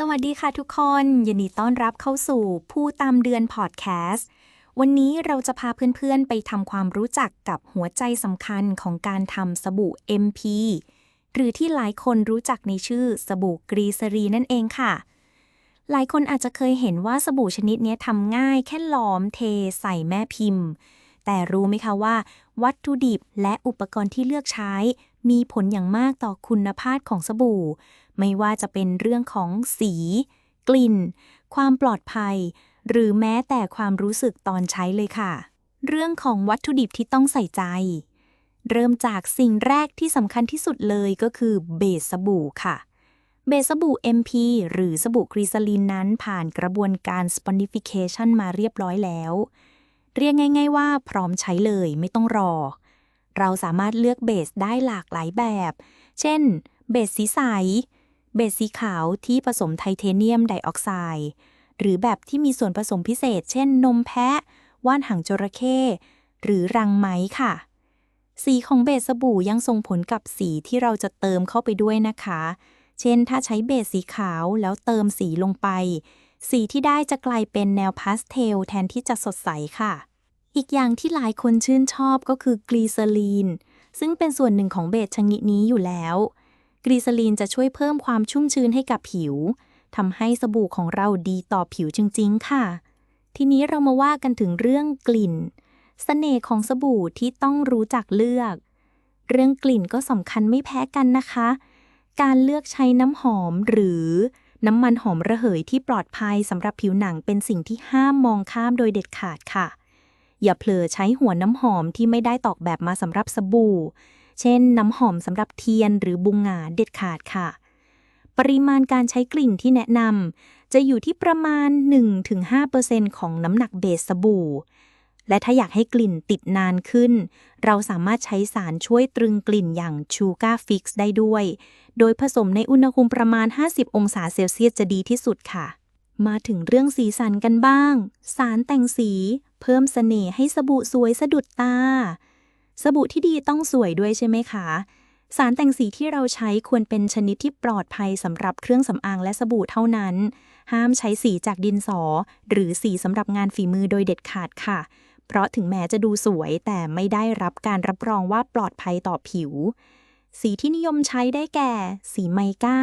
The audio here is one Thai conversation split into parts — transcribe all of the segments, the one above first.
สวัสดีค่ะทุกคน ยินดีต้อนรับเข้าสู่ผู้ตามเดือนพอดแคสต์วันนี้เราจะพาเพื่อนๆ ไปทำความรู้จักกับหัวใจสำคัญของการทำสบู่ MP หรือที่หลายคนรู้จักในชื่อสบู่กรีซรีนั่นเองค่ะ หลายคนอาจจะเคยเห็นว่าสบู่ชนิดนี้ทำง่ายแค่หลอมเทใส่แม่พิมพ์ แต่รู้ไหมคะว่า วัตถุดิบและอุปกรณ์ที่เลือกใช้ มีผลอย่างมากต่อคุณภาพของสบู่ ไม่ว่าจะเป็นเรื่องของสี กลิ่น ความปลอดภัย หรือแม้แต่ความรู้สึกตอนใช้เลยค่ะ เรื่องของวัตถุดิบที่ต้องใส่ใจ เริ่มจากสิ่งแรกที่สำคัญที่สุดเลยก็คือเบสสบู่ค่ะเบสสบู่ MP หรือสบู่กรีซาลินนั้นผ่านกระบวนการ sponification มาเรียบร้อยแล้ว เรียกง่าย ๆ ว่าพร้อมใช้เลยไม่ต้องรอ เราสามารถเลือกเบสได้หลากหลายแบบ เช่น เบสสีใส เบสสีขาวที่ผสมไทเทเนียมไดออกไซด์ หรือแบบที่มีส่วนผสมพิเศษ เช่น นมแพะ ว่านหางจระเข้ หรือรังไหมค่ะ สีของเบสสบู่ยังส่งผลกับสีที่เราจะเติมเข้าไปด้วยนะคะ เช่น ถ้าใช้เบสสีขาวแล้วเติมสีลงไป สีที่ได้จะกลายเป็นแนวพาสเทลแทนที่จะสดใสค่ะ อีกอย่างที่หลายคนชื่นชอบก็คือกลีเซอรีน ซึ่งเป็นส่วนหนึ่งของเบสชนิดนี้อยู่แล้วกลีเซอรีนจะช่วยเพิ่มความชุ่มชื้นให้กับผิวทำให้สบู่ของเราดีต่อผิวจริง ๆ ค่ะ ทีนี้เรามาว่ากันถึงเรื่องกลิ่นเสน่ห์ของสบู่ที่ต้องรู้จักเลือก เรื่องกลิ่นก็สำคัญไม่แพ้กันนะคะ การเลือกใช้น้ำหอมหรือ น้ำมันหอมระเหยที่ปลอดภัยสำหรับผิวหนังเป็นสิ่งที่ห้ามมองข้ามโดยเด็ดขาดค่ะ อย่าเผลอใช้หัวน้ำหอมที่ไม่ได้ตอกแบบมาสำหรับสบู่ เช่น น้ำหอมสำหรับเทียนหรือบุงหงาเด็ดขาดค่ะ ปริมาณการใช้กลิ่นที่แนะนำจะอยู่ที่ประมาณ 1-5%ของน้ำหนักเบสสบู่ และถ้าอยากให้กลิ่นติดนานขึ้น เราสามารถใช้สารช่วยตรึงกลิ่นอย่างชูการ์ฟิกซ์ได้ด้วย โดยผสมในอุณหภูมิประมาณ 50 องศาเซลเซียสจะดีที่สุดค่ะ มาถึงเรื่องสีสันกันบ้าง สารแต่งสี เพิ่มเสน่ห์ให้สบู่สวยสะดุดตา สบู่ที่ดีต้องสวยด้วยใช่ไหมคะสารแต่งสีที่เราใช้ควรเป็นชนิดที่ปลอดภัยสำหรับเครื่องสำอางและสบู่เท่านั้น ห้ามใช้สีจากดินสอ หรือสีสำหรับงานฝีมือโดยเด็ดขาดค่ะ เพราะถึงแม้จะดูสวยแต่ไม่ได้รับการรับรองว่าปลอดภัยต่อผิว สีที่นิยมใช้ได้แก่ สีไมก้า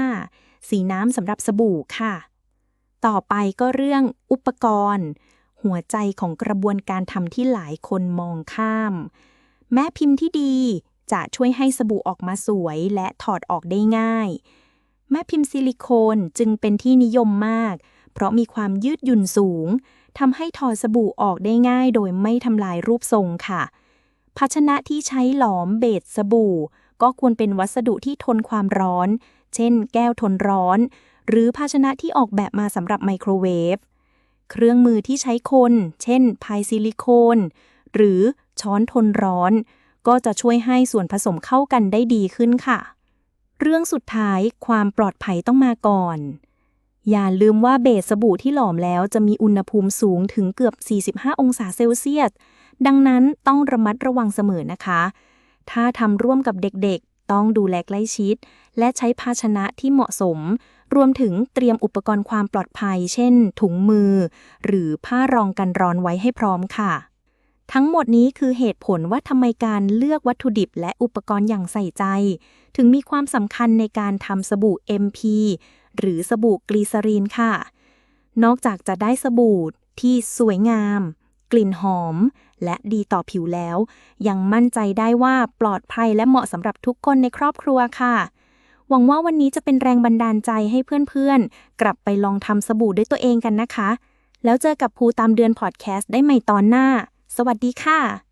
สีน้ำสำหรับสบู่ค่ะ ต่อไปก็เรื่องอุปกรณ์ หัวใจของกระบวนการทำที่หลายคนมองข้าม แม่พิมพ์ที่ดีจะช่วยให้สบู่ออกมาสวยและถอดออกได้ง่าย แม่พิมพ์ซิลิโคนจึงเป็นที่นิยมมาก เพราะมีความยืดหยุ่นสูง ทำให้ถอดสบู่ออกได้ง่ายโดยไม่ทำลายรูปทรงค่ะ ภาชนะที่ใช้หลอมเบสสบู่ ก็ควรเป็นวัสดุที่ทนความร้อน เช่น แก้วทนร้อน หรือภาชนะที่ออกแบบมาสำหรับไมโครเวฟ เครื่องมือที่ใช้คน เช่นพายซิลิโคน หรือช้อนทนร้อน ก็จะช่วยให้ส่วนผสมเข้ากันได้ดีขึ้นค่ะ เรื่องสุดท้ายความปลอดภัยต้องมาก่อน อย่าลืมว่าเบสสบู่ที่หลอมแล้วจะมีอุณหภูมิสูงถึงเกือบ 45 องศาเซลเซียส ดังนั้นต้องระมัดระวังเสมอนะคะ ถ้าทำร่วมกับเด็กๆ ต้องดูแลใกล้ชิด และใช้ภาชนะที่เหมาะสม รวมถึงเตรียมอุปกรณ์ความปลอดภัย เช่น ถุงมือ หรือผ้ารองกันร้อนไว้ให้พร้อมค่ะ ทั้งหมดนี้คือเหตุผลว่าทำไมการเลือกวัตถุดิบและอุปกรณ์อย่างใส่ใจ ถึงมีความสำคัญในการทำสบู่ MP หรือสบู่กลีซารีนค่ะ นอกจากจะได้สบู่ที่สวยงาม กลิ่นหอม และดีต่อผิวแล้ว ยังมั่นใจได้ว่าปลอดภัยและเหมาะสำหรับทุกคนในครอบครัวค่ะ หวังว่าวันนี้จะเป็นแรงบันดาลใจให้เพื่อนๆ กลับไปลองทำสบู่ด้วยตัวเองกันนะคะ แล้วเจอกับภูตามเดือนพอดแคสต์ได้ใหม่ตอนหน้า สวัสดีค่ะ